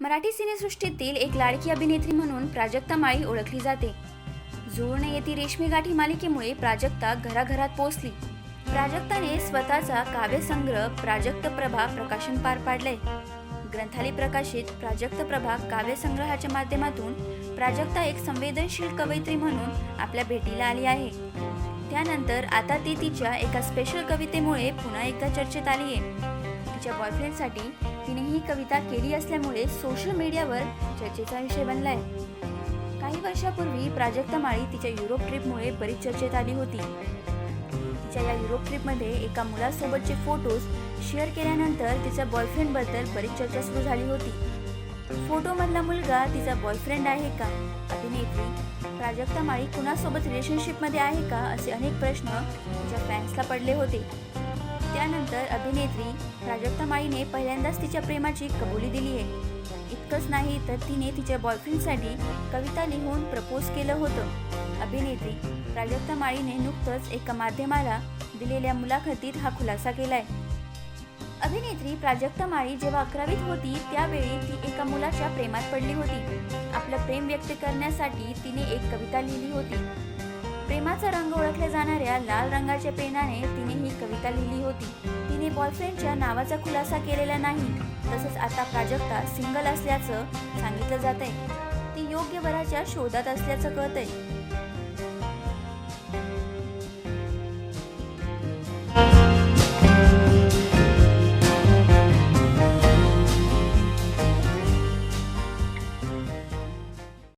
मराठी सिनेसृष्टीतील एक लाडकी अभिनेत्री म्हणून प्राजक्ता माळी ओळखली जाते. जुळून येथील रेशमी गाठी मालिकेमुळे प्राजक्ता घराघरात पोहोचली. प्राजक्ताने स्वतःचा काव्यसंग्रह प्राजक्त प्रभा प्रकाशन पार पाडले ग्रंथाली प्रकाशित प्राजक्त प्रभा काव्यसंग्रहाच्या माध्यमातून प्राजक्ता एक संवेदनशील कवयित्री म्हणून आपल्या भेटीला आली आहे. त्यानंतर आता ती तिच्या एका स्पेशल कवितेमुळे पुन्हा एकदा चर्चेत आली आहे तिच्या बॉयफ्रेंडसाठी तिने ही कविता केली असल्यामुळे सोशल मीडियावर चर्चेचा विषय बनलाय. काही वर्षापूर्वी प्राजक्ता माळी तिच्या युरोप ट्रिपमुळे बरीच चर्चेत आली होती. तिच्या या युरोप ट्रिपमध्ये एका मुलासोबतचे फोटोज शेअर केल्यानंतर तिच्या बॉयफ्रेंडबद्दल बरीच चर्चा सुरू झाली होती. फोटोमधला मुलगा तिचा बॉयफ्रेंड आहे का? अभिनेत्री प्राजक्ता माळी कुणासोबत रिलेशनशिपमध्ये आहे का? असे अनेक प्रश्न तिच्या फॅन्सला पडले होते. त्यानंतर अभिनेत्री प्राजक्ता माळीने पहिल्यांदाच तिच्या प्रेमाची कबुली दिली आहे. इतकंच नाही तर तिने तिच्या बॉयफ्रेंडसाठी कविता लिहून प्रपोज केलं होतं. अभिनेत्री प्राजक्ता माळीने नुकतंच एका माध्यमाला दिलेल्या मुलाखतीत हा खुलासा केलाय. अभिनेत्री प्राजक्ता माळी जेव्हा अकरावीत होती त्यावेळी ती एका मुलाच्या प्रेमात पडली होती. आपलं प्रेम व्यक्त करण्यासाठी तिने एक कविता लिहिली होती. प्रेमाचा रंग ओळखल्या जाणाऱ्या लाल रंगाच्या पेनाने तिने ही कविता लिहिली होती. तिने बॉयफ्रेंडच्या नावाचा खुलासा केलेला नाही. तसंच आता प्राजक्ता सिंगल असल्याचं सांगितलं जात आहे ती योग्य वराच्या शोधात असल्याचं कळतंय.